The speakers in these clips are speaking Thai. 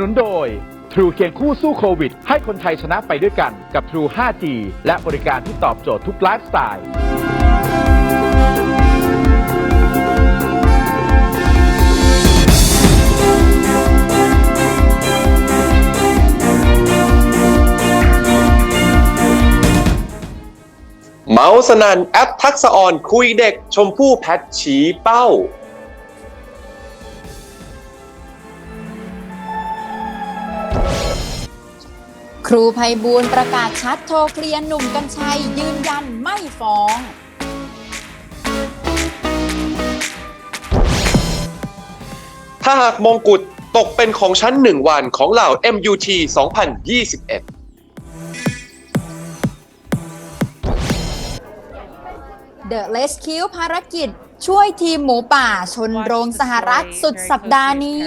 นุนโดย True เคียงคู่สู้โควิด ให้คนไทยชนะไปด้วยกันกับ True 5G และบริการที่ตอบโจทย์ทุกไลฟ์สไตล์เมาส์นันแอปทักษะออนคุยเด็กชมพู่แพทชี้เป้า ครูภัยบูลย์ประกาศชัดโทรเคลียร์หนุ่มกัญชัย ยืนยันไม่ฟ้อง ถ้าหากมงกุฎตกเป็นของชั้นหนึ่งวันของเหล่า MUT 2021 The Rescue ภารกิจช่วยทีมหมูป่าชนโรงสหรัฐสุดสัปดาห์นี้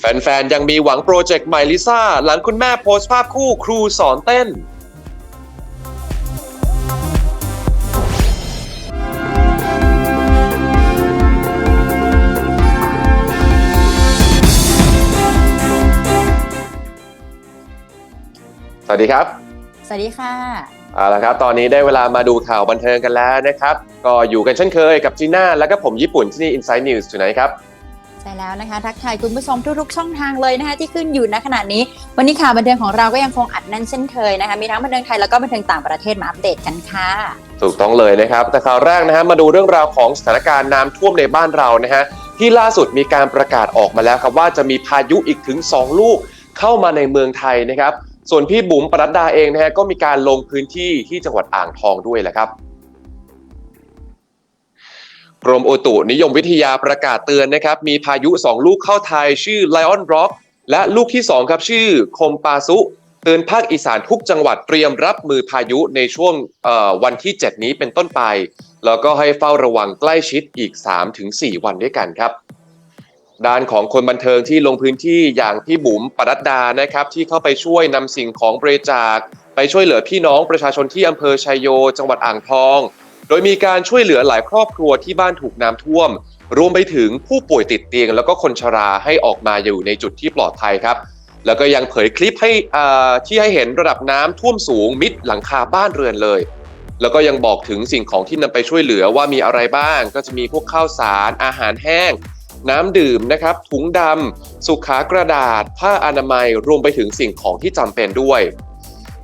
แฟน ๆ ยังมีหวังโปรเจกต์ใหม่ลิซ่า หลังคุณแม่โพสต์ภาพคู่ครูสอนเต้น สวัสดีครับ สวัสดีค่ะ เอาละครับ ตอนนี้ได้เวลามาดูข่าวบันเทิงกันแล้วนะครับ ก็อยู่กันเช่นเคยกับจีน่า และก็ผมญี่ปุ่นที่นี่ Inside News Tonight ครับ ใช่แล้วนะคะทักทายคุณผู้ชมทุกๆช่องทางเลยนะคะที่ขึ้นอยู่ณขณะนี้ วันนี้ข่าวบันเทิงของเราก็ยังคงอัดแน่นเช่นเคยนะคะมีทั้งบันเทิงไทยแล้วก็บันเทิงต่างประเทศมาอัปเดตกันค่ะ ถูกต้องเลยนะครับแต่ข่าวแรกนะฮะมาดูเรื่องราวของสถานการณ์น้ำท่วมในบ้านเรานะฮะที่ล่าสุดมีการประกาศออกมาแล้วครับว่าจะมีพายุอีกถึง 2 ลูกเข้ามาในเมืองไทยนะครับส่วนพี่บุ๋มปรัดดาเองนะฮะก็มีการลงพื้นที่ที่จังหวัดอ่างทองด้วยแหละครับ กรมอุตุนิยมวิทยาประกาศเตือนนะครับ มีพายุ 2 ลูกเข้าไทยชื่อ Lion Rock และลูกที่ 2 ครับชื่อคมปาซุเตือนภาคอีสานทุกจังหวัดเตรียมรับมือพายุในช่วงวันที่ 7 นี้เป็นต้นไป แล้วก็ให้เฝ้าระวังใกล้ชิดอีก 3-4 วันด้วยกันครับ ด้านของคนบันเทิงที่ลงพื้นที่อย่างพี่บุ๋มปรัดดานะครับ ที่เข้าไปช่วยนำสิ่งของบริจาค ไปช่วยเหลือพี่น้องประชาชนที่อำเภอชัยโย จังหวัดอ่างทอง โดยมีการช่วยเหลือหลายครอบครัวที่บ้านถูกน้ำท่วม รวมไปถึงผู้ป่วยติดเตียง แล้วก็คนชราให้ออกมาอยู่ในจุดที่ปลอดภัยครับ แล้วก็ยังเผยคลิปให้อ่าที่ให้เห็นระดับน้ำท่วมสูงมิดหลังคาบ้านเรือนเลย แล้วก็ยังบอกถึงสิ่งของที่นำไปช่วยเหลือว่ามีอะไรบ้าง ก็จะมีพวกข้าวสาร อาหารแห้งน้ำดื่มนะครับถุงดำสุขากระดาษ ผ้าอนามัยรวมไปถึงสิ่งของที่จำเป็นด้วย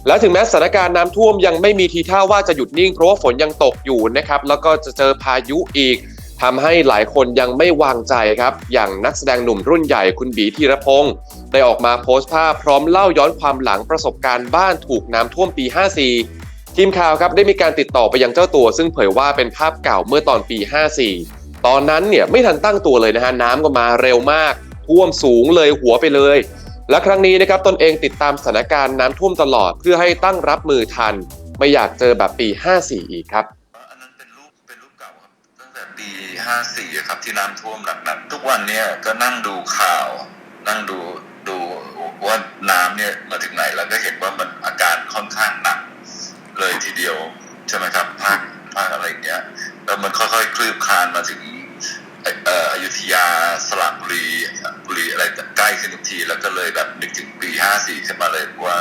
และถึงแม้สถานการณ์น้ำท่วมยังไม่มีทีท่าว่าจะหยุดนิ่ง เพราะว่าฝนยังตกอยู่นะครับแล้วก็จะเจอพายุอีกทำให้หลายคนยังไม่วางใจครับ อย่างนักแสดงหนุ่มรุ่นใหญ่คุณบีธีรพงศ์ได้ออกมาโพสต์ภาพพร้อมเล่าย้อนความหลังประสบการณ์บ้านถูกน้ำท่วมปี 54 ทีมข่าวครับได้มีการติดต่อไปยังเจ้าตัว ซึ่งเผยว่าเป็นภาพเก่าเมื่อตอนปี 54 ตอนนั้นเนี่ยไม่ทันตั้งตัวเลยนะฮะน้ำก็มาเร็วมากท่วมสูงเลยหัวไปเลย และครั้งนี้นะครับตนเองติดตามสถานการณ์น้ำท่วมตลอด เพื่อให้ตั้งรับมือทัน ไม่อยากเจอแบบปี 54 อีกครับอันนั้นเป็นรูปเป็นรูปเก่าครับตั้งแต่ปี 54ครับที่น้ำท่วมหนักๆทุกวันเนี่ยก็นั่งดูข่าว นั่งดูดูว่าน้ำเนี่ยมาถึงไหนแล้วก็เห็นว่ามันอาการค่อนข้างหนักเลยทีเดียวใช่ไหมครับภาคภาคอะไรเงี้ยแล้วมันค่อยๆคลืบคลานมาถึงเอ่อ ขึ้นมาเลยว่า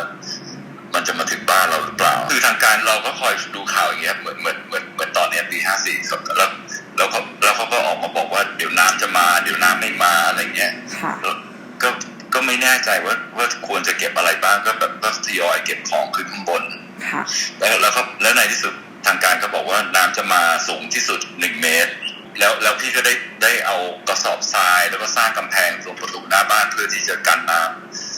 มันจะมาถึงบ้านเราหรือเปล่า คือทางการเราก็คอยดูข่าวอย่างเงี้ยเหมือนเหมือนเหมือนเหมือนตอนเนี้ยปี54สดแล้วแล้วเขาแล้วเขาก็ออกมาบอกว่าเดี๋ยวน้ำจะมา เดี๋ยวน้ำไม่มาอะไรเงี้ยค่ะแล้วก็ก็ไม่แน่ใจว่าว่าควรจะเก็บอะไรบ้างก็แบบก็ทยอยเก็บของขึ้นข้างบนค่ะแล้วแล้วเขาแล้วในที่สุดทางการเขาบอกว่าน้ำจะมาสูงที่สุดหนึ่งเมตร แล้วแล้วพี่ก็ได้ได้เอากระสอบทรายแล้วก็สร้างกำแพงตรงประตูหน้าบ้านเพื่อที่จะกันน้ำเอ่อ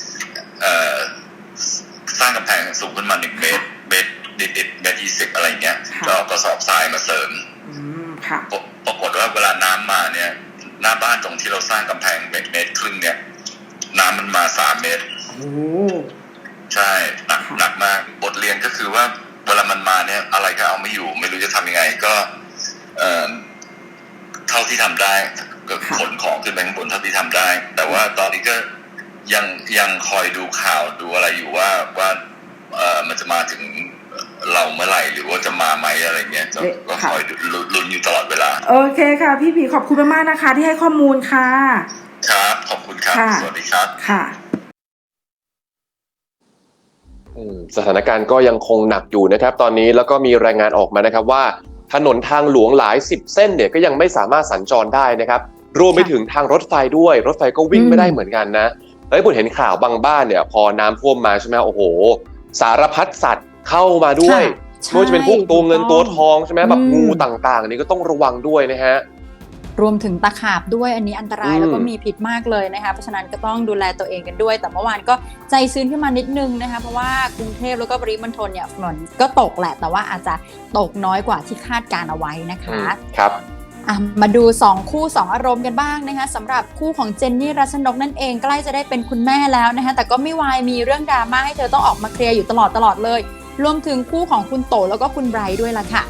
สร้างกำแพงสูงขึ้นมาหนึ่งเมตรเมตรดิดดิดเมตรยี่สิบอะไรเงี้ยค่ะก็เอากระสอบทรายมาเสริมอืมค่ะปรปรากฏว่าเวลาน้ำมาเนี่ย หน้าบ้านตรงที่เราสร้างกำแพงเมตรเมตรครึ่งเนี่ย น้ำมันมาสามเมตรโอ้ใช่หนักค่ะหนักมากบทเรียนก็คือว่าเวลามันมาเนี่ย อะไรก็เอาไม่อยู่ ไม่รู้จะทำยังไง ก็เอ่อเท่าที่ทำได้ก็ขนของขึ้นไปข้างบนเท่าที่ทำได้ แต่ว่าตอนนี้ก็ ยังยังคอยดูข่าวดูอะไรอยู่ว่าว่าเอ่อมันจะมาถึงเราเมื่อไหร่หรือว่าจะมาไหมอะไรเงี้ยก็เอ๊ะก็ค่ะคอยลุ้นลุ้นอยู่ตลอดเวลา โอเคค่ะ พี่ผีขอบคุณมากๆนะคะ ที่ให้ข้อมูลค่ะ ครับ ขอบคุณครับค่ะสวัสดีครับค่ะอืมสถานการณ์ก็ยังคงหนักอยู่นะครับ ตอนนี้แล้วก็มีรายงานออกมานะครับว่า ถนนทางหลวงหลายสิบเส้นเนี่ยก็ยังไม่สามารถสัญจรได้นะครับรวมไปถึงทางรถไฟด้วย รถไฟก็วิ่งอืมไม่ได้เหมือนกันนะ เฮ้ยผมเห็นข่าวบางบ้านเนี่ย พอน้ำท่วมมาใช่ไหมโอ้โห สารพัดสัตว์เข้ามาด้วยใช่ไม่ว่าจะเป็นพวกตัวเงินตัวทองใช่ไหมแบบอืมงูต่างๆ นี่ก็ต้องระวังด้วยนะฮะรวมถึงตะขาบด้วยอันนี้อันตรายอืมแล้วก็มีพิษมากเลยนะคะเพราะฉะนั้นก็ต้องดูแลตัวเองกันด้วย แต่เมื่อวานก็ใจชื้นขึ้นมานิดนึงนะคะเพราะว่ากรุงเทพแล้วก็ปริมณฑลเนี่ยฝนก็ตกแหละ แต่ว่าอาจจะตกน้อยกว่าที่คาดการเอาไว้นะคะ ครับอะ มาดู 2 คู่ 2 อารมณ์กันบ้างนะคะสำหรับคู่ของเจนนี่รัชนกนั่นเองใกล้จะได้เป็นคุณแม่แล้วนะคะแต่ก็ไม่วายมีเรื่องดราม่าให้เธอต้องออกมาเคลียร์อยู่ตลอดตลอดเลย รวมถึงคู่ของคุณโตแล้วก็คุณไบรท์ด้วยล่ะค่ะ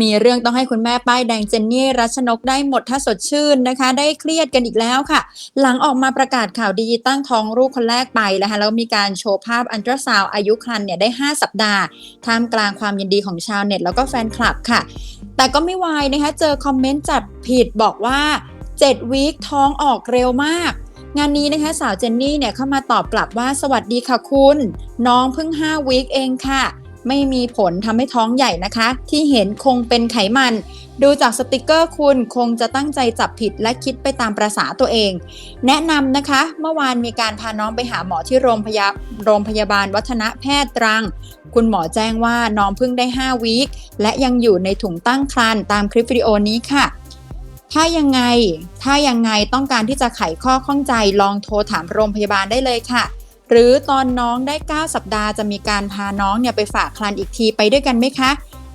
มีเรื่องต้องให้คุณแม่ป้ายแดงเจนนี่รัชนกได้หมดถ้าสดชื่นนะคะ ได้เครียดกันอีกแล้วค่ะ หลังออกมาประกาศข่าวดีตั้งท้องลูกคนแรกไปนะคะแล้วมีการโชว์ภาพอันตราซาวอายุครรภ์เนี่ยได้ 5 สัปดาห์ท่ามกลางความยินดีของชาวเน็ต แล้วก็แฟนคลับค่ะ แต่ก็ไม่วายนะคะเจอคอมเมนต์จัดผิดบอกว่า7วีคท้องออกเร็วมากงานนี้นะคะสาวเจนนี่เนี่ยเข้ามาตอบกลับว่าสวัสดีค่ะคุณ น้องเพิ่ง 5 วีคเองค่ะ ไม่มีผลทำให้ท้องใหญ่นะคะ ที่เห็นคงเป็นไขมัน ดูจากสติกเกอร์คุณคงจะตั้งใจจับผิดและคิดไปตามประษาตัวเอง แนะนำนะคะ เมื่อวานมีการพาน้องไปหาหมอที่โรงพยาโรงพยาบาลวัฒนแพทย์ตรัง คุณหมอแจ้งว่าน้องเพิ่งได้ 5 วีคและยังอยู่ในถุงตั้งครรภ์ตามคลิปวิดีโอนี้ค่ะถ้ายังไง ถ้ายังไงต้องการที่จะไขข้อข้องใจลองโทรถามโรงพยาบาลได้เลยค่ะ หรือตอนน้องได้ 9 สัปดาห์จะมีการพาน้องเนี่ยไปฝากคลรภ์อีกทีไปด้วยกันไหมคะ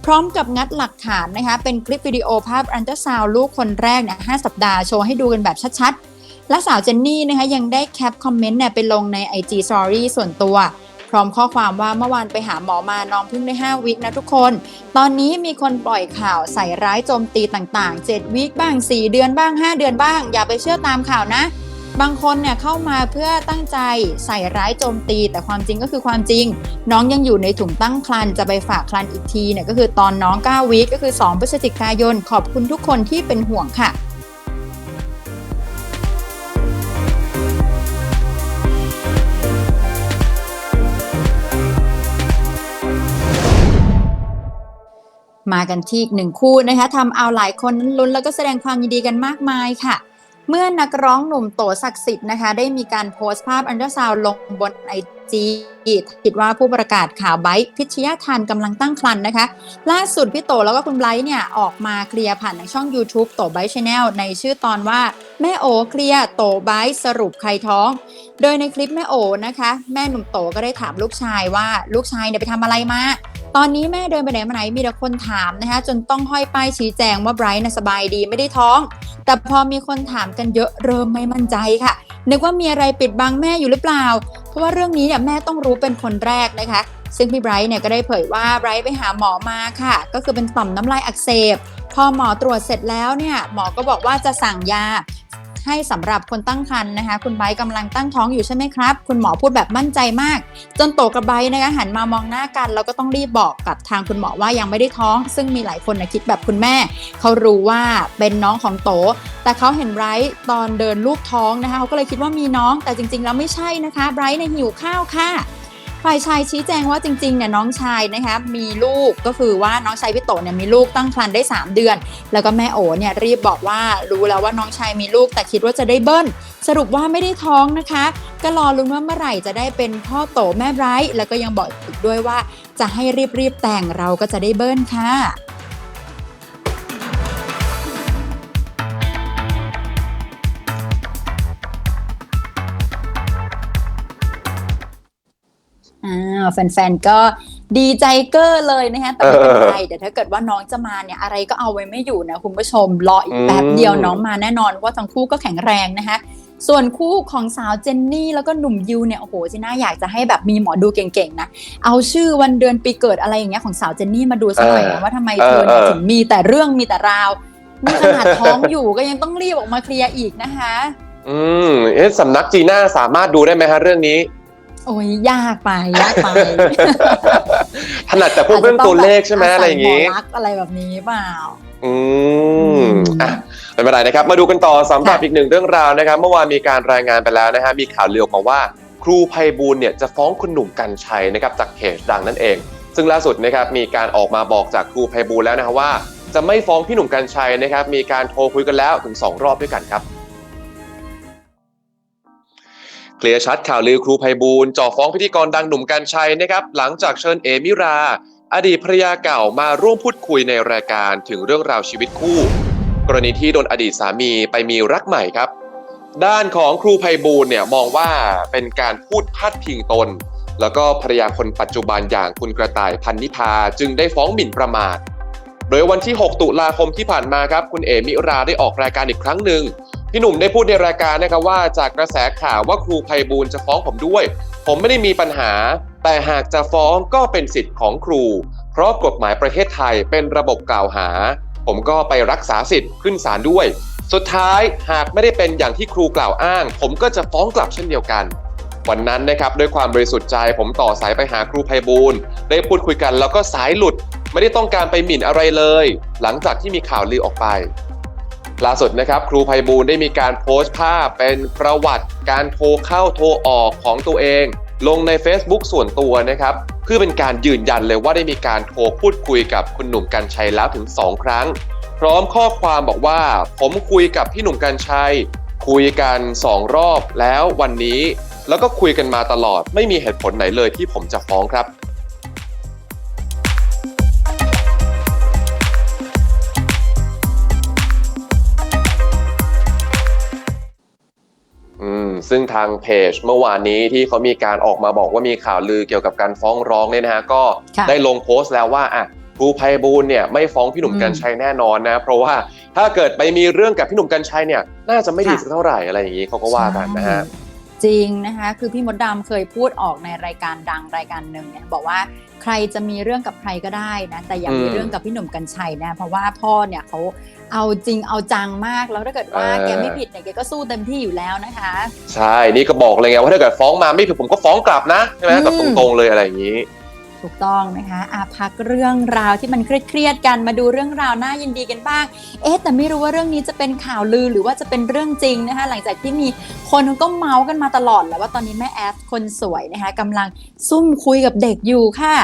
พร้อมกับงัดหลักฐานนะคะ เป็นคลิปวิดีโอภาพอันเตราซาวลูกคนแรกเนี่ย5สัปดาห์โชว์ให้ดูกันแบบชัดๆ และสาวเจนนี่นะคะยังได้แคปคอมเมนต์เนี่ยไปลงใน IG Story ส่วนตัว พร้อมข้อความว่าเมื่อวานไปหาหมอมาน้องเพิ่งได้ 5 วิคนะทุกคน ตอนนี้มีคนปล่อยข่าวใส่ร้ายโจมตีต่างๆ 7 วิคบ้าง 4 เดือนบ้าง 5 เดือนบ้าง อย่าไปเชื่อตามข่าวนะ บางคนเนี่ยเข้ามาเพื่อตั้งใจใส่ร้ายโจมตี แต่ความจริงก็คือความจริง น้องยังอยู่ในถุงตั้งครรภ์จะไปฝากครรภ์อีกทีเนี่ยก็คือตอนน้อง 9วิคก็คือ 2 พฤศจิกายน ขอบคุณทุกคนที่เป็นห่วงค่ะมากันที่อีกหนึ่งคู่นะคะทำเอาหลายคนนั้นลุ้นแล้วก็แสดงความยินดีกันมากมายค่ะ เมื่อนักร้องหนุ่มโตศักดิ์สิทธิ์นะคะ ได้มีการโพสต์ภาพอันตราซาวลงบนไอจีคิดว่าผู้ประกาศข่าวไบร์พิชยาทันกำลังตั้งครรภ์นะคะ ล่าสุดพี่โตแล้วก็คุณไบท์เนี่ยออกมาเคลียร์ผ่านทางช่อง YouTube โตไบร์ชาแนลในชื่อตอนว่า แม่โอเคลียร์โตไบร์สรุปใครท้อง โดยในคลิปแม่โอนะคะ แม่หนุ่มโตก็ได้ถามลูกชายว่าลูกชายเนี่ยไปทำอะไรมา ตอนนี้แม่เดินไปไหนมาไหนมีแต่คนถามนะคะจนต้องห้อยป้ายชี้แจงว่าไบรท์น่ะสบายดีไม่ได้ท้อง แต่พอมีคนถามกันเยอะเริ่มไม่มั่นใจค่ะ นึกว่ามีอะไรปิดบังแม่อยู่หรือเปล่า เพราะว่าเรื่องนี้เนี่ยแม่ต้องรู้เป็นคนแรกนะคะ ซึ่งพี่ไบรท์เนี่ยก็ได้เผยว่าไบรท์ไปหาหมอมาค่ะ ก็คือเป็นต่อมน้ำลายอักเสบพอหมอตรวจเสร็จแล้วเนี่ยหมอก็บอกว่าจะสั่งยา ให้สำหรับคนตั้งครรภ์นะคะ คุณไบร์ทกำลังตั้งท้องอยู่ใช่ไหมครับ คุณหมอพูดแบบมั่นใจมาก จนโตกับไบร์นะคะหันมามองหน้ากัน แล้วก็ต้องรีบบอกกับทางคุณหมอว่ายังไม่ได้ท้อง ซึ่งมีหลายคนนะคิดแบบคุณแม่ เขารู้ว่าเป็นน้องของโต แต่เขาเห็นไบรท์ตอนเดินลูกท้องนะคะเขาก็เลยคิดว่ามีน้องแต่จริง ๆ แล้วไม่ใช่นะคะไบรท์เนี่ยหิวข้าวค่ะ ฝ่ายชายชี้แจงว่าจริงๆเนี่ยน้องชายนะคะมีลูกก็คือว่าน้องชายพี่โตเนี่ยมีลูกตั้งครรภ์ได้ 3 เดือน แล้วก็แม่โอเนี่ยรีบบอกว่ารู้แล้วว่าน้องชายมีลูกแต่คิดว่าจะได้เบิ้ล สรุปว่าไม่ได้ท้องนะคะ ก็รอลุ้นว่าเมื่อไหร่จะได้เป็นพ่อโตแม่ไบรท์แล้วก็ยังบอกอีกด้วยว่าจะให้รีบๆแต่งเราก็จะได้เบิ้ลค่ะ แฟนๆ ก็ดีใจเกอร์เลยนะคะแต่ไม่เป็นไรเดี๋ยวถ้าเกิดว่าน้องจะมาเนี่ยอะไรก็เอาไว้ไม่อยู่นะคุณผู้ชมรออีกแป๊บเดียวน้องมาแน่นอนว่าทั้งคู่ก็แข็งแรงนะคะส่วนคู่ของสาวเจนนี่แล้วก็หนุ่มยิวเนี่ยโอ้โหจีน่าอยากจะให้แบบมีหมอดูเก่งๆนะเอาชื่อวันเดือนปีเกิดอะไรอย่างเงี้ยของสาวเจนนี่มาดูสักหน่อยนะว่าทำไมเธอเนี่ยถึงมีแต่เรื่องมีแต่ราวนี่ขนาดท้องอยู่ก็ยังต้องรีบออกมาเคลียร์อีกนะคะ อืมเอ๊ะสำนักจีน่าสามารถดูได้ไหมฮะเรื่องนี้ โโอ้ยยากไปยากไปถนัดแต่พวกเรื่องตัวเลขใช่ไหมอะไรอย่างนี้งี้รักอะไรแบบนี้เปล่าอืมอืมอะไม่เป็นไรนะครับ มาดูกันต่อสำหรับค่ะอีกหนึ่งเรื่องราวนะครับ เมื่อวานมีการรายงานไปแล้วนะฮะมีข่าวเลือออกมาว่า ครูไพบูลย์เนี่ยจะฟ้องคุณหนุ่มกัญชัยนะครับจากเพจดังนั่นเอง ซึ่งล่าสุดนะครับมีการออกมาบอกจากครูไพบูลย์แล้วนะครับว่า จะไม่ฟ้องพี่หนุ่มกัญชัยนะครับ มีการโทรคุยกันแล้วถึง 2 รอบด้วยกันครับ เคลียร์ชัดข่าวลือครูไพบูลจ่อฟ้องพิธีกรดังหนุ่มกัญชัยนะครับ หลังจากเชิญเอมิรา อดีตภรรยาเก่ามาร่วมพูดคุยในรายการถึงเรื่องราวชีวิตคู่ กรณีที่โดนอดีตสามีไปมีรักใหม่ครับ ด้านของครูไพบูลเนี่ยมองว่าเป็นการพูดพาดพิงตน แล้วก็ภรรยาคนปัจจุบันอย่างคุณกระต่ายพันนิพาจึงได้ฟ้องหมิ่นประมาทโดยวันที่ 6 ตุลาคมที่ผ่านมาครับ คุณเอมิราได้ออกรายการอีกครั้งหนึ่ง พี่หนุ่มได้พูดในรายการนะครับว่าจากกระแสข่าวว่าครูไพบูลย์จะฟ้องผมด้วย ผมไม่ได้มีปัญหา แต่หากจะฟ้องก็เป็นสิทธิ์ของครู เพราะกฎหมายประเทศไทยเป็นระบบกล่าวหา ผมก็ไปรักษาสิทธิ์ขึ้นศาลด้วย สุดท้ายหากไม่ได้เป็นอย่างที่ครูกล่าวอ้าง ผมก็จะฟ้องกลับเช่นเดียวกัน วันนั้นนะครับด้วยความบริสุทธิ์ใจผมต่อสายไปหาครูไพบูลย์ได้พูดคุยกันแล้วก็สายหลุด ไม่ได้ต้องการไปหมิ่นอะไรเลย หลังจากที่มีข่าวลือออกไป ล่าสุดนะครับครูไพบูลย์ได้มีการโพสต์ภาพเป็นประวัติการโทรเข้าโทรออกของตัวเอง ลงใน Facebook ส่วนตัวนะครับเพื่อเป็นการยืนยันเลยว่าได้มีการโทรพูดคุยกับคุณหนุ่มกัญชัยแล้วถึง 2 ครั้ง พร้อมข้อความบอกว่า ผมคุยกับพี่หนุ่มกัญชัย คุยกัน 2 รอบแล้ววันนี้ แล้วก็คุยกันมาตลอดไม่มีเหตุผลไหนเลยที่ผมจะฟ้องครับ ซึ่งทางเพจเมื่อวานนี้ที่เขามีการออกมาบอกว่ามีข่าวลือเกี่ยวกับการฟ้องร้องเนี่ยนะฮะก็ค่ะได้ลงโพสต์แล้วว่าอะครูไพบูลย์เนี่ยไม่ฟ้องพี่หนุ่มอืมกัญชัยแน่นอนนะ เพราะว่าถ้าเกิดไปมีเรื่องกับพี่หนุ่มกัญชัยเนี่ยน่าจะไม่ดีค่ะสักเท่าไหร่อะไรอย่างนี้เขาก็ว่ากันนะฮะจริงนะคะ คือพี่มดดำเคยพูดออกในรายการดังรายการหนึ่งเนี่ยบอกว่าใครจะมีเรื่องกับใครก็ได้นะแต่อย่ามีอืมเรื่องกับพี่หนุ่มกัญชัยนะเพราะว่าพ่อเนี่ยเขา เอาจริงเอาจังมากแล้วถ้าเกิดว่าเออแกไม่ผิดเนี่ยแกก็สู้เต็มที่อยู่แล้วนะคะ ใช่นี่ก็บอกเลยไงว่าถ้าเกิดฟ้องมาไม่ผิดผมก็ฟ้องกลับนะใช่ไหมอืมแบบตรงๆเลยอะไรอย่างนี้ถูกต้องนะคะอาพักเรื่องราวที่มันเครียดๆกันมาดูเรื่องราวน่ายินดีกันบ้าง เอ๊ะแต่ไม่รู้ว่าเรื่องนี้จะเป็นข่าวลือหรือว่าจะเป็นเรื่องจริงนะคะ หลังจากที่มีคนก็เมาส์กันมาตลอดแหล้วว่าตอนนี้แม่แอฟคนสวยนะคะกำลังซุ่มคุยกับเด็กอยู่ค่ะ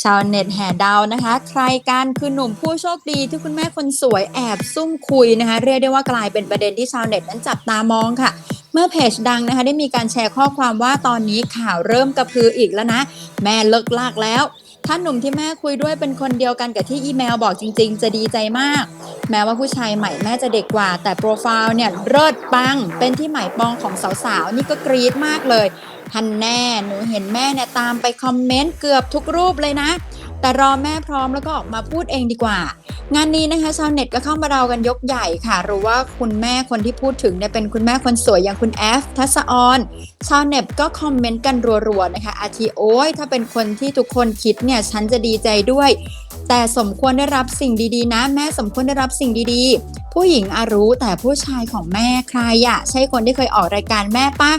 ชาวเน็ตแห่ดาวนะคะ ใครกันคือหนุ่มผู้โชคดีที่คุณแม่คนสวยแอบซุ่มคุยนะคะ เรียกได้ว่ากลายเป็นประเด็นที่ชาวเน็ตนั้นจับตามองค่ะ เมื่อเพจดังนะคะได้มีการแชร์ข้อความว่าตอนนี้ข่าวเริ่มกระพืออีกแล้วนะ แม่เลิกลากแล้วถ้านหนุ่มที่แม่คุยด้วยเป็นคนเดียวกันกับที่อีเมลบอกจริง ๆ จะดีใจมาก แม้ว่าผู้ชายใหม่แม่จะเด็กกว่า แต่โปรไฟล์เนี่ยเลิศปัง เป็นที่หมายปองของสาวๆ นี่ก็กรี๊ดมากเลย ทันแน่ หนูเห็นแม่เนี่ยตามไปคอมเมนต์เกือบทุกรูปเลยนะ แต่รอแม่พร้อมแล้วก็ออกมาพูดเองดีกว่า งานนี้นะคะชาวเน็ตก็เข้ามาเดากันยกใหญ่ค่ะ รู้ว่าคุณแม่คนที่พูดถึงเนี่ยเป็นคุณแม่คนสวยอย่างคุณแอฟทัศออนชาวเน็ตก็คอมเมนต์กันรัวๆนะคะ อาทิโอ้ยถ้าเป็นคนที่ทุกคนคิดเนี่ยฉันจะดีใจด้วย แต่สมควรได้รับสิ่งดีๆ นะ แม่สมควรได้รับสิ่งดีๆ ผู้หญิงอารู้แต่ผู้ชายของแม่ใครอะใช่คนที่เคยออกรายการแม่ปะ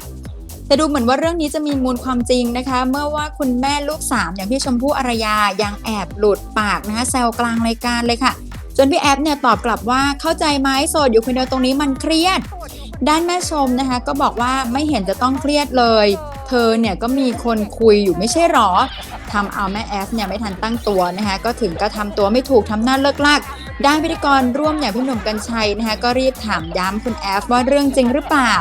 แต่ดูเหมือนว่าเรื่องนี้จะมีมูลความจริงนะคะ เมื่อว่าคุณแม่ลูกสามอย่างพี่ชมพู่อารยายังแอบหลุดปากนะคะแซวกลางรายการเลยค่ะจนพี่แอฟเนี่ยตอบกลับว่าเข้าใจไหมโสดอยู่คนเดียวตรงนี้มันเครียด ด้านแม่ชมนะคะ ก็บอกว่าไม่เห็นจะต้องเครียดเลย เธอเนี่ยก็มีคนคุยอยู่ไม่ใช่หรอทำเอาแม่แอฟเนี่ยไม่ทันตั้งตัวนะคะก็ถึงก็ทำตัวไม่ถูกทำหน้าเลิกลากด้านพิธีกรร่วมอย่างพี่หนุ่มกัญชัยนะคะก็รีบถามย้ำคุณแอฟว่าเรื่องจริงหรือเปล่า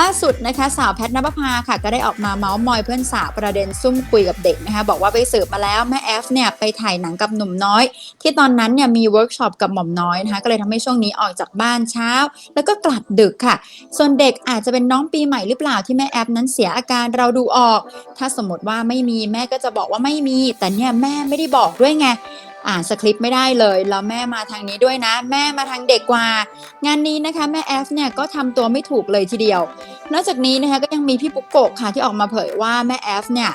ล่าสุดนะคะสาวแพทนภพาค่ะก็ได้ออกมาเมาส์มอยเพื่อนสาวประเด็นซุ่มคุยกับเด็กนะคะบอกว่าไปสืบมาแล้วแม่แอฟเนี่ยไปถ่ายหนังกับหนุ่มน้อย ที่ตอนนั้นเนี่ยมีเวิร์กช็อปกับหม่อมน้อยนะคะก็เลยทำให้ช่วงนี้ออกจากบ้านเช้า แล้วก็กลับดึกค่ะ ส่วนเด็กอาจจะเป็นน้องปีใหม่หรือเปล่าที่แม่แอฟนั้นเสียอาการเราดูออก ถ้าสมมติว่าไม่มีแม่ก็จะบอกว่าไม่มี แต่เนี่ยแม่ไม่ได้บอกด้วยไง อ่านสคริปต์ไม่ได้เลยแล้วแม่มาทางนี้ด้วยนะ แม่มาทางเด็กกว่า งานนี้นะคะแม่แอฟเนี่ยก็ทำตัวไม่ถูกเลยทีเดียวนอกจากนี้นะคะก็ยังมีพี่ปุ๊กโกะค่ะที่ออกมาเผยว่าแม่แอฟเนี่ย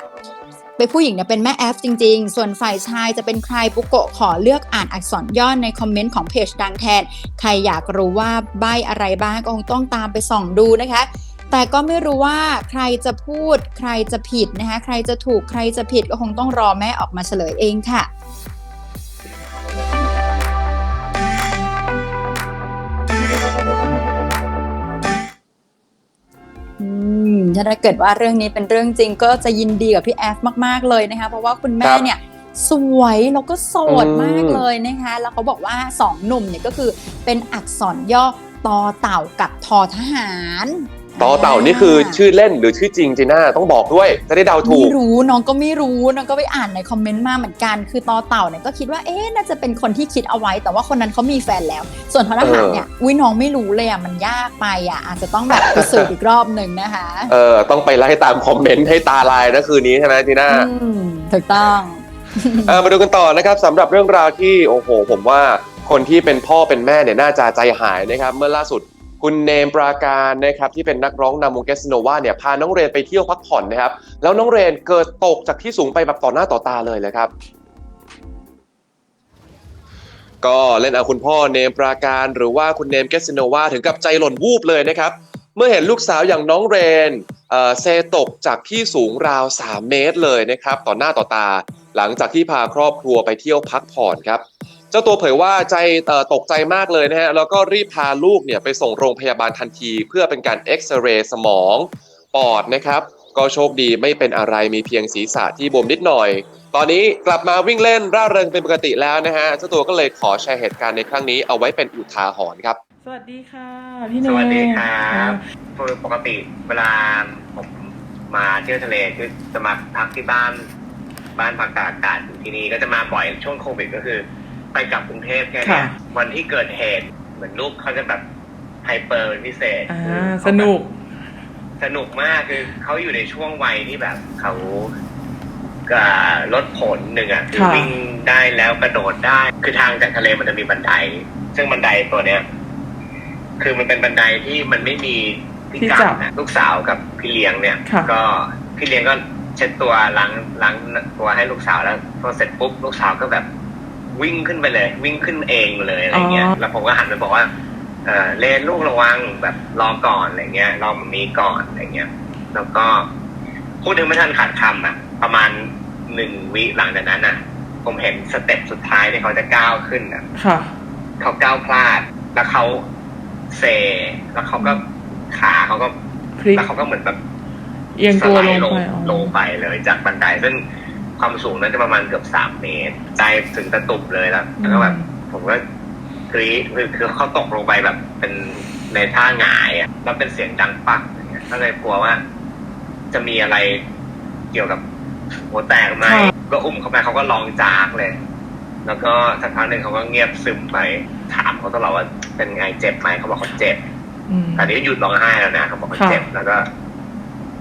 เป็นผู้หญิงเนี่ยเป็นแม่แอฟจริงๆ ส่วนฝ่ายชายจะเป็นใครบุกโกะขอเลือกอ่านอักษรย่อในคอมเมนต์ของเพจดังแทน ใครอยากรู้ว่าใบอะไรบ้างก็คงต้องตามไปส่องดูนะคะแต่ก็ไม่รู้ว่าใครจะพูดใครจะผิดนะคะ ใครจะถูกใครจะผิดก็คงต้องรอแม่ออกมาเฉลยเองค่ะ ถ้าเกิดว่าเรื่องนี้เป็นเรื่องจริงก็จะยินดีกับพี่แอฟมาก ๆ เลยนะคะ เพราะว่าคุณแม่ครับเนี่ยสวยแล้วก็โสดอืมมากเลยนะคะ แล้วเขาบอกว่าสองหนุ่มเนี่ยก็คือเป็นอักษรย่อตอเต่ากับทอทหาร ต่อเต่านี่คือชื่อเล่นหรือชื่อจริงจีน่าต้องบอกด้วย จะได้เดาถูไม่กรู้น้องก็ไม่รู้น้องก็ไปอ่านในคอมเมนต์มาเหมือนกัน คือตอเต่าเนี่ยก็คิดว่าเอ๊ะน่าจะเป็นคนที่คิดเอาไว้ แต่ว่าคนนั้นเขามีแฟนแล้ว ส่วนทอทหารเนี่ยอุ้ยน้องไม่รู้เลยอะมันยากไปอะอาจจะต้องแบบไปสืบอีกรอบหนึ่งนะคะเออต้องไปไล่ตามคอมเมนต์ให้ตาลายนะคืนนี้ใช่ไหมจีน่าอืมถูกต้องเออมาดูกันต่อนะครับสำหรับเรื่องราวที่โอ้โห ผมว่าคนที่เป็นพ่อเป็นแม่เนี่ยน่าจะใจหายนะครับ เมื่อล่าสุด คุณเนมปราการนะครับที่เป็นนักร้องนำวงเกสโนวาเนี่ยพาน้องเรนไปเที่ยวพักผ่อนนะครับ แล้วน้องเรนเกิดตกจากที่สูงไปแบบต่อหน้าต่อตาเลยเลยครับ ก็เล่นเอาคุณพ่อเนมปราการ หรือว่าคุณเนมเกสโนวาถึงกับใจหล่นวูบเลยนะครับเมื่อเห็นลูกสาวอย่างน้องเรนเออเซตกจากที่สูงราว 3 เมตรเลยนะครับ ต่อหน้าต่อตา หลังจากที่พาครอบครัวไปเที่ยวพักผ่อนครับ เจ้าตัวเผยว่าใจเอ่อตกใจมากเลยนะฮะแล้วก็รีบพาลูกเนี่ยไปส่งโรงพยาบาลทันที เพื่อเป็นการเอ็กซเรย์สมองปอดนะครับ ก็โชคดีไม่เป็นอะไรมีเพียงศีรษะที่บวมนิดหน่อย ตอนนี้กลับมาวิ่งเล่นร่าเริงเป็นปกติแล้วนะฮะเจ้าตัวก็เลยขอแชร์เหตุการณ์ในครั้งนี้เอาไว้เป็นอุทาหรณ์ครับ สวัสดีค่ะพี่เนสวัสดีครับคือปกติเวลาผมมาเที่ยวทะเลคือจะมาพักที่บ้าน บ้านพักตากอากาศอยู่ที่นี่ก็จะมาบ่อยช่วงโควิดก็คือ ไปกลับกรุงเทพแค่เนี้ยวันที่เกิดเหตุเหมือนลูกเขาจะแบบไฮเปอร์เป็นพิเศษอ่าคือเขาแบบสนุก สนุกมากคือเขาอยู่ในช่วงวัยที่แบบเขาก็ลดผลหนึ่งอะคือค่ะ วิ่งได้แล้วกระโดดได้ คือทางจากทะเลมันจะมีบันได ซึ่งบันไดตัวเนี้ย คือมันเป็นบันไดที่มันไม่มีที่ที่กัจันบนะลูกสาวกับพี่เลี้ยงเนี่ย ค่ะ ก็พี่เลี้ยงก็เช็ดตัวล้างล้างตัวให้ลูกสาวแล้วพอเสร็จปุ๊บลูกสาวก็แบบ วิ่งขึ้นไปเลย วิ่งขึ้นเองเลยอะไรเงี้ยแล้วผมก็หันไปบอกว่าเออเลนลูกระวังแบบรอก่อนอะไรเงี้ยรอมันมีก่อนอะไรเงี้ย แล้วก็พูดถึงไม่ทันขาดคำอะ ประมาณหนึ่งวิหลังจากนั้นอะ ผมเห็นสเต็ปสุดท้ายที่เขาจะก้าวขึ้นอะค่ะเขาก้าวพลาด แล้วเขาเซแล้วเขาก็ขาเขาก็พลิกแล้วเขาก็เหมือนแบบเอียงตัวสได์ลงไปอ๋อลงไปเลยจากบันไดซึ่ง ความสูงนั้นจะประมาณเกือบสามเมตรใจถึงตะตุ่มเลยแล้วแล้วก็แบบผมก็กรี๊ดคือคือเขาตกลงไปแบบเป็นในท่าหงายอะแล้วเป็นเสียงดังปักอย่างเงี้ยก็เลยกลัวว่า จะมีอะไรเกี่ยวกับหัวแตกไหมค่ะก็อุ้มเขาไปเขาก็ร้องจากเลย แล้วก็สักพักหนึ่งเขาก็เงียบซึมไปถามเขาตลอดว่าเป็นไงเจ็บไหมเขาบอกเขาเจ็บอืมตอนนี้ก็หยุดร้องไห้แล้วนะเขาบอกเขาค่ะเจ็บแล้วก็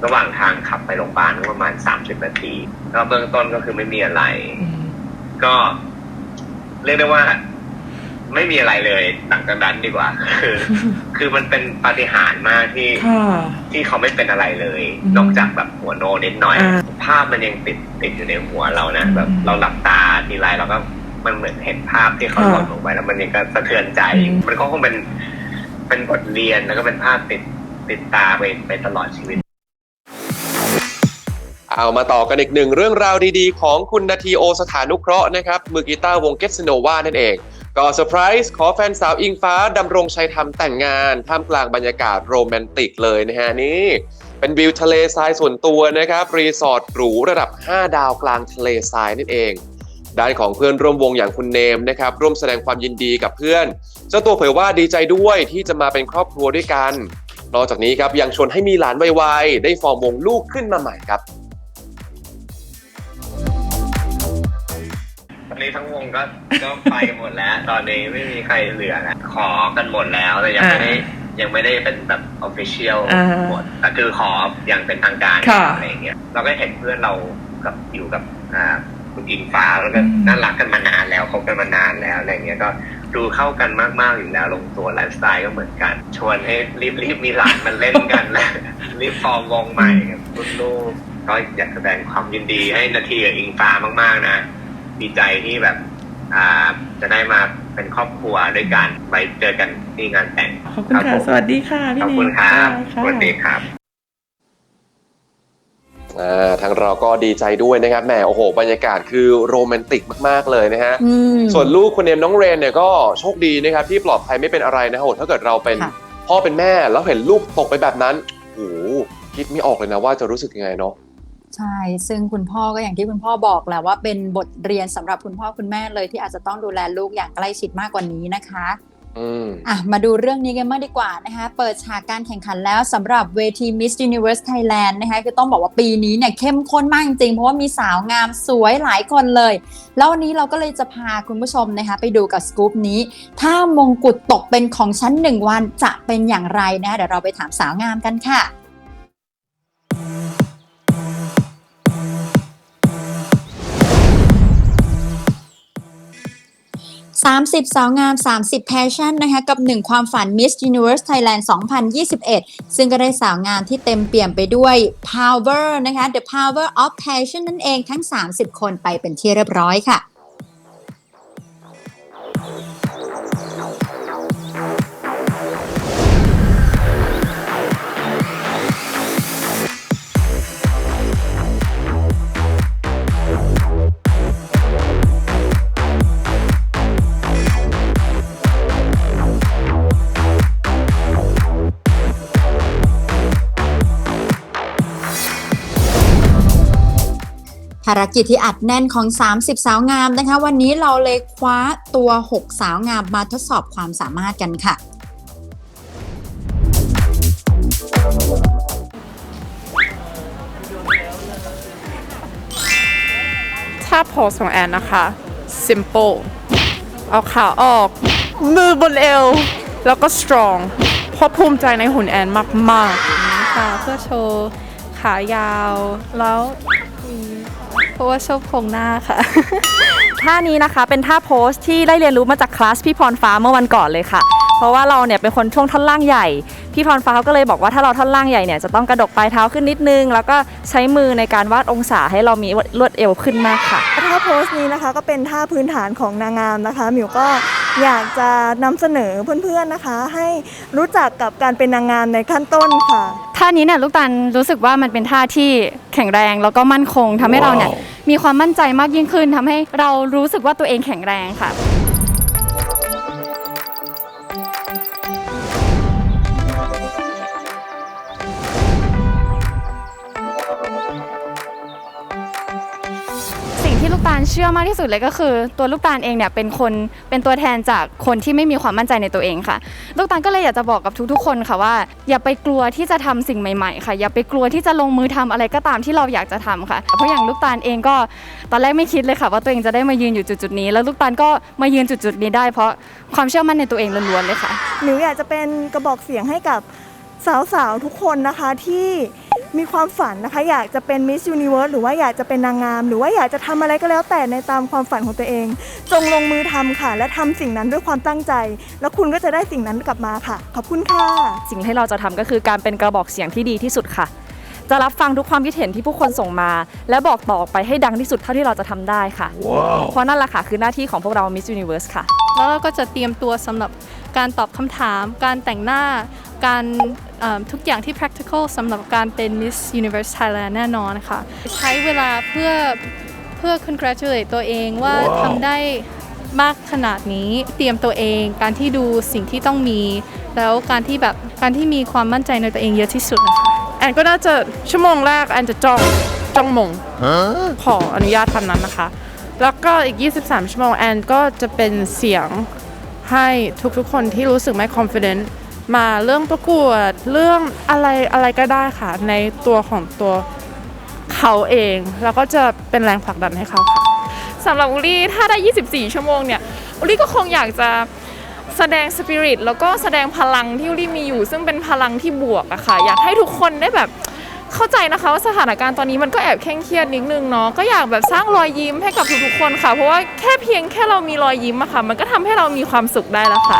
ระหว่างทางขับไปโรงพยาบาลก็ประมาณสามสิบนาที ก็เบื้องต้นก็คือไม่มีอะไรอืมก็เรียกได้ว่า ไม่มีอะไรเลยหลังจากนั้นดีกว่า คือ คือมันเป็นปาฏิหาริย์มากที่ค่ะที่เขาไม่เป็นอะไรเลยอืมนอกจากแบบหัวโนนิดหน่อยอ่าภาพมันยังติดติดอยู่ในหัวเรานะอืมแบบ เราหลับตาทีไรเราก็มันเหมือนเห็นภาพที่เขาค่ะหล่นลงไปแล้วมันยังก็สะเทือนใจอืมมันก็คงเป็นเป็นบทเรียนแล้วก็เป็นภาพติดติดตาไปไปตลอดชีวิต เอามาต่อกันอีกหนึ่งเรื่องราวดีๆ ของคุณนาทีโอสถานุเคราะห์นะครับมือกีตาร์วงเกสโนวานั่นเอง ก็เซอร์ไพรส์ขอแฟนสาวอิงฟ้าดำรงชัยทำแต่งงาน ท่ามกลางบรรยากาศโรแมนติกเลยนะฮะนี่ เป็นวิวทะเลทรายส่วนตัวนะครับ รีสอร์ทหรูระดับ 5 ดาวกลางทะเลทรายนั่นเองด้านของเพื่อนร่วมวงอย่างคุณเนมนะครับร่วมแสดงความยินดีกับเพื่อนเจ้าตัวเผยว่าดีใจด้วยที่จะมาเป็นครอบครัวด้วยกัน นอกจากนี้ครับยังชวนให้มีหลานไวๆได้ฟอร์มวงลูกขึ้นมาใหม่ครับ นนี้ทั้งวงก็ก็ไปกันหมดแล้ว ตอนนี้ไม่มีใครเหลือแล้วขอกันหมดแล้วแต่ยังไม่ได้ยังไม่ได้เป็นแบบออฟฟิเชียลอ่าหมดแต่คือขออย่างเป็นทางการค่ะอะไรอย่างเงี้ยเราก็เห็นเพื่อนเรากับอยู่กับอ่าคุณอิงฟ้าแล้วก็อืม น่ารักกันมานานแล้วคบกันมานานแล้วอะไรอย่างเงี้ยก็ดูเข้ากันมากๆอยู่แล้วลงตัวไลฟ์สไตล์ก็เหมือนกัน ชวนให้รีบรีบมีหลานมาเล่นกันแล้วรีบฟอร์มวงใหม่กับรุ่นลูกก็อยากแสดงความยินดีให้นาทีกับอิงฟ้ามากๆนะ ดีใจที่แบบอ่าจะได้มาเป็นครอบครัวด้วยกันไปเจอกันที่งานแต่งขอบคุณค่ะ สวัสดีค่ะพี่ขอบเนคุณครับค่ะสวัสดีครับ อ่าทางเราก็ดีใจด้วยนะครับแหมโอ้โห บรรยากาศคือโรแมนติกมากๆเลยนะฮะ อืม ส่วนลูกคนเนมน้องเรนเนี่ยก็โชคดีนะครับที่ปลอดภัยไม่เป็นอะไรนะโหถ้าเกิดเราเป็นค่ะ พ่อเป็นแม่แล้วเห็นลูกตกไปแบบนั้นโอ้โหคิดไม่ออกเลยนะว่าจะรู้สึกยังไงเนาะ ใช่ ซึ่งคุณพ่อก็อย่างที่คุณพ่อบอกแหละว่าเป็นบทเรียนสำหรับคุณพ่อคุณแม่เลยที่อาจจะต้องดูแลลูกอย่างใกล้ชิดมากกว่านี้นะคะอืมอะมาดูเรื่องนี้กันมากดีกว่านะคะ เปิดฉากการแข่งขันแล้วสำหรับเวที Miss Universe Thailand นะคะคือต้องบอกว่าปีนี้เนี่ยเข้มข้นมากจริงๆเพราะว่ามีสาวงามสวยหลายคนเลย แล้ววันนี้เราก็เลยจะพาคุณผู้ชมนะคะไปดูกับสกู๊ปนี้ ถ้ามงกุฎตกเป็นของชั้นหนึ่งวันจะเป็นอย่างไรนะเดี๋ยวเราไปถามสาวงามกันค่ะ 30 สาวงาม 30 แพชชั่นนะคะกับ 1 ความฝัน Miss Universe Thailand 2021 ซึ่งก็ได้สาวงามที่เต็มเปี่ยมไปด้วย power นะคะ the power of passion นั่นเองทั้ง 30 คนไปเป็นที่เรียบร้อยค่ะ ภารกิจที่อัดแน่นของ 30 สาวงามนะคะ วันนี้เราเลยคว้าตัว 6 สาวงามมาทดสอบความสามารถกันค่ะ ถ้าโพสของแอนนะคะ simple เอาขาออก มือบนเอว แล้วก็ strong เพราะภูมิใจในหุ่นแอนมากค่ะเพื่อโชว์ขายาวแล้วมีเพ ราะว่าชอบโครงหน้าค่ะ ท่านี้นะคะเป็นท่าโพสที่ได้เรียนรู้มาจากคลาสพี่พรฟ้าเมื่อวันก่อนเลยค่ะ เพราะว่าเราเนี่ยเป็นคนช่วงท่อนล่างใหญ่ พี่พรฟ้าเขาก็เลยบอกว่าถ้าเราท่อนล่างใหญ่เนี่ยจะต้องกระดกปลายเท้าขึ้นนิดนึง แล้วก็ใช้มือในการวาดองศาให้เรามีลวดเอวขึ้นมากค่ะ ท่าโพสนี้นะคะก็เป็นท่าพื้นฐานของนางงามนะคะ หมิวก็ อยากจะนำเสนอเพื่อนๆนะคะ ให้รู้จักกับการเป็นนางงามในขั้นต้นค่ะ ท่านี้เนี่ยลูกตาลรู้สึกว่ามันเป็นท่าที่แข็งแรงแล้วก็มั่นคงทำให้เราเนี่ยมีความมั่นใจมากยิ่งขึ้นทำให้เรารู้สึกว่าตัวเองแข็งแรงค่ะ เชื่อมากที่สุดเลยก็คือ ตัวลูกตาลเองเนี่ยเป็นคนเป็นตัวแทนจากคนที่ไม่มีความมั่นใจในตัวเองค่ะ ลูกตาลก็เลยอยากจะบอกกับทุกๆ คนค่ะว่า อย่าไปกลัวที่จะทำสิ่งใหม่ๆ ค่ะ อย่าไปกลัวที่จะลงมือทำอะไรก็ตามที่เราอยากจะทำค่ะ เพราะอย่างลูกตาลเองก็ตอนแรกไม่คิดเลยค่ะ ว่าตัวเองจะได้มายืนอยู่จุดๆนี้ แล้วลูกตาลก็มายืนจุดๆนี้ได้ เพราะความเชื่อมั่นในตัวเองล้วนๆเลยค่ะหมิวอยากจะเป็นกระบอกเสียงให้กับสาวๆทุกคนนะคะที่ มีความฝันนะคะ อยากจะเป็น Miss Universe หรือว่าอยากจะเป็นนางงาม หรือว่าอยากจะทำอะไรก็แล้วแต่ในตามความฝันของตัวเอง จงลงมือทำค่ะ และทำสิ่งนั้นด้วยความตั้งใจ แล้วคุณก็จะได้สิ่งนั้นกลับมาค่ะ ขอบคุณค่ะ สิ่งที่เราจะทำก็คือการเป็นกระบอกเสียงที่ดีที่สุดค่ะ จะรับฟังทุกความคิดเห็นที่ผู้คนส่งมา และบอกต่อไปให้ดังที่สุดเท่าที่เราจะทำได้ค่ะเพราะนั่นแหละค่ะคือหน้าที่ของพวกเรา Miss Universe ค่ะ แล้วเราก็จะเตรียมตัวสำหรับการตอบคำถาม การแต่งหน้าการเอ่อ ทุกอย่างที่ practical สำหรับการเป็น Miss Universe Thailand แน่นอนค่ะ ใช้เวลาเพื่อเพื่อ congratulate ตัวเองว่าทำได้มากขนาดนี้เตรียมตัวเอง การที่ดูสิ่งที่ต้องมี แล้วการที่แบบการที่มีความมั่นใจในตัวเองเยอะที่สุดนะคะๆแอนก็น่าจะชั่วโมงแรกแอนจะจ้องจ้องมงขออนุญาตทำนั้นนะคะ แล้วก็อีก 23 ชั่วโมงแอนก็จะเป็นเสียงให้ทุกๆคนที่รู้สึกไม่ confident มาเรื่องประกวดเรื่องอะไรอะไรก็ได้ค่ะ ในตัวของตัวเขาเอง แล้วก็จะเป็นแรงผลักดันให้เขาค่ะสำหรับอุลี่ถ้าได้ 24 ชั่วโมงเนี่ยอุลี่ก็คงอยากจะแสดงสปิริตแล้วก็แสดงพลังที่อุลี่มีอยู่ ซึ่งเป็นพลังที่บวกอะค่ะ อยากให้ทุกคนได้แบบเข้าใจนะคะว่าสถานการณ์ตอนนี้มันก็แอบเคร่งเครียดนิดนึงเนาะก็อยากแบบสร้างรอยยิ้มให้กับทุกๆคนค่ะ เพราะว่าแค่เพียงแค่เรามีรอยยิ้มอะค่ะ มันก็ทำให้เรามีความสุขได้แล้วค่ะ